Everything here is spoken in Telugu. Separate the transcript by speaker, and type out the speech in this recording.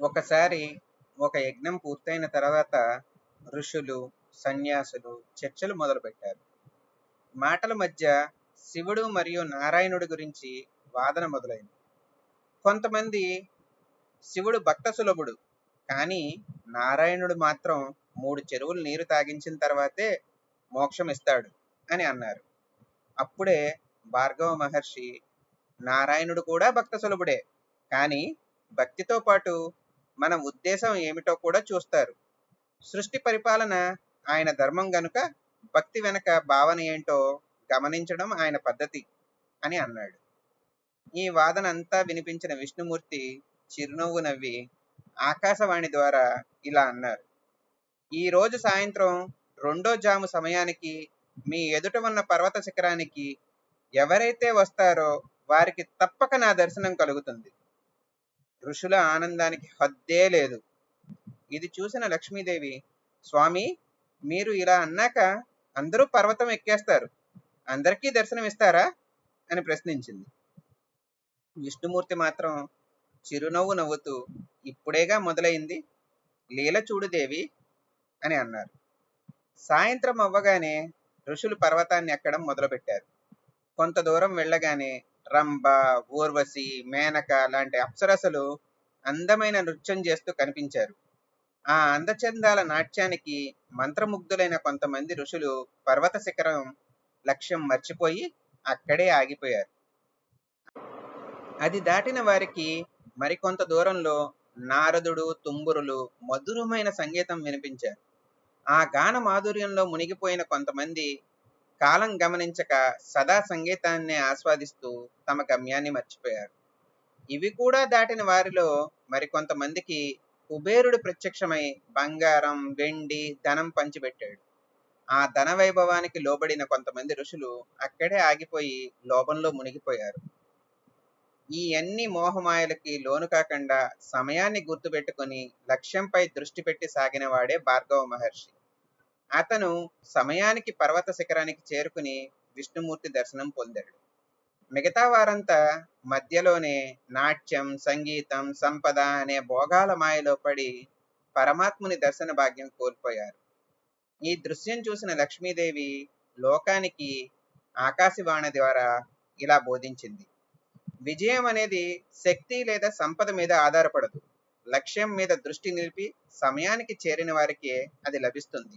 Speaker 1: ఒకసారి ఒక యజ్ఞం పూర్తయిన తర్వాత ఋషులు సన్యాసులు చర్చలు మొదలుపెట్టారు. మాటల మధ్య శివుడు మరియు నారాయణుడి గురించి వాదన మొదలైంది. కొంతమంది శివుడు భక్త సులభుడు కానీ నారాయణుడు మాత్రం మూడు చెరువులు నీరు తాగించిన తర్వాతే మోక్షం ఇస్తాడు అని అన్నారు. అప్పుడే భార్గవ మహర్షి నారాయణుడు కూడా భక్త సులభుడే కానీ భక్తితో పాటు మన ఉద్దేశం ఏమిటో కూడా చూస్తారు. సృష్టి పరిపాలన ఆయన ధర్మం గనుక భక్తి వెనక భావన ఏంటో గమనించడం ఆయన పద్ధతి అని అన్నాడు. ఈ వాదన అంతా వినిపించిన విష్ణుమూర్తి చిరునవ్వు నవ్వి ఆకాశవాణి ద్వారా ఇలా అన్నారు. ఈ రోజు సాయంత్రం రెండో జాము సమయానికి మీ ఎదుట ఉన్న పర్వత శిఖరానికి ఎవరైతే వస్తారో వారికి తప్పక నా దర్శనం కలుగుతుంది. ఋషుల ఆనందానికి హద్దే లేదు. ఇది చూసిన లక్ష్మీదేవి స్వామి మీరు ఇలా అన్నాక అందరూ పర్వతం ఎక్కేస్తారు. అందరికీ దర్శనం ఇస్తారా అని ప్రశ్నించింది. విష్ణుమూర్తి మాత్రం చిరునవ్వు నవ్వుతూ ఇప్పుడేగా మొదలైంది? లీల చూడుదేవి అని అన్నారు. సాయంత్రం అవ్వగానే ఋషులు పర్వతాన్ని ఎక్కడం మొదలుపెట్టారు. కొంత దూరం వెళ్ళగానే రంభ ఊర్వశి మేనక లాంటి అప్సరసలు అందమైన నృత్యం చేస్తూ కనిపించారు. ఆ అందచందాల నాట్యానికి మంత్రముగ్ధులైన కొంతమంది ఋషులు పర్వత శిఖరం లక్ష్యం మర్చిపోయి అక్కడే ఆగిపోయారు. అది దాటిన వారికి మరికొంత దూరంలో నారదుడు తుంబురులు మధురమైన సంగీతం వినిపించారు. ఆ గాన మాధుర్యంలో మునిగిపోయిన కొంతమంది కాలం గమనించక సదా సంగీతాన్ని ఆస్వాదిస్తూ తమ గమ్యాన్ని మర్చిపోయారు. ఇవి కూడా దాటిన వారిలో మరికొంతమందికి కుబేరుడు ప్రత్యక్షమై బంగారం వెండి ధనం పంచిపెట్టాడు. ఆ ధన వైభవానికి లోబడిన కొంతమంది ఋషులు అక్కడే ఆగిపోయి లోపంలో మునిగిపోయారు. ఈ అన్ని మోహమాయలకి లోను కాకుండా సమయాన్ని గుర్తుపెట్టుకుని లక్ష్యంపై దృష్టి పెట్టి సాగినవాడే భార్గవ మహర్షి. అతను సమయానికి పర్వత శిఖరానికి చేరుకుని విష్ణుమూర్తి దర్శనం పొందాడు. మిగతా వారంతా మధ్యలోనే నాట్యం సంగీతం సంపద అనే భోగాల మాయలో పడి పరమాత్ముని దర్శన భాగ్యం కోల్పోయారు. ఈ దృశ్యం చూసిన లక్ష్మీదేవి లోకానికి ఆకాశవాణి ద్వారా ఇలా బోధించింది. విజయం అనేది శక్తి లేదా సంపద మీద ఆధారపడదు. లక్ష్యం మీద దృష్టి నిలిపి సమయానికి చేరిన వారికే అది లభిస్తుంది.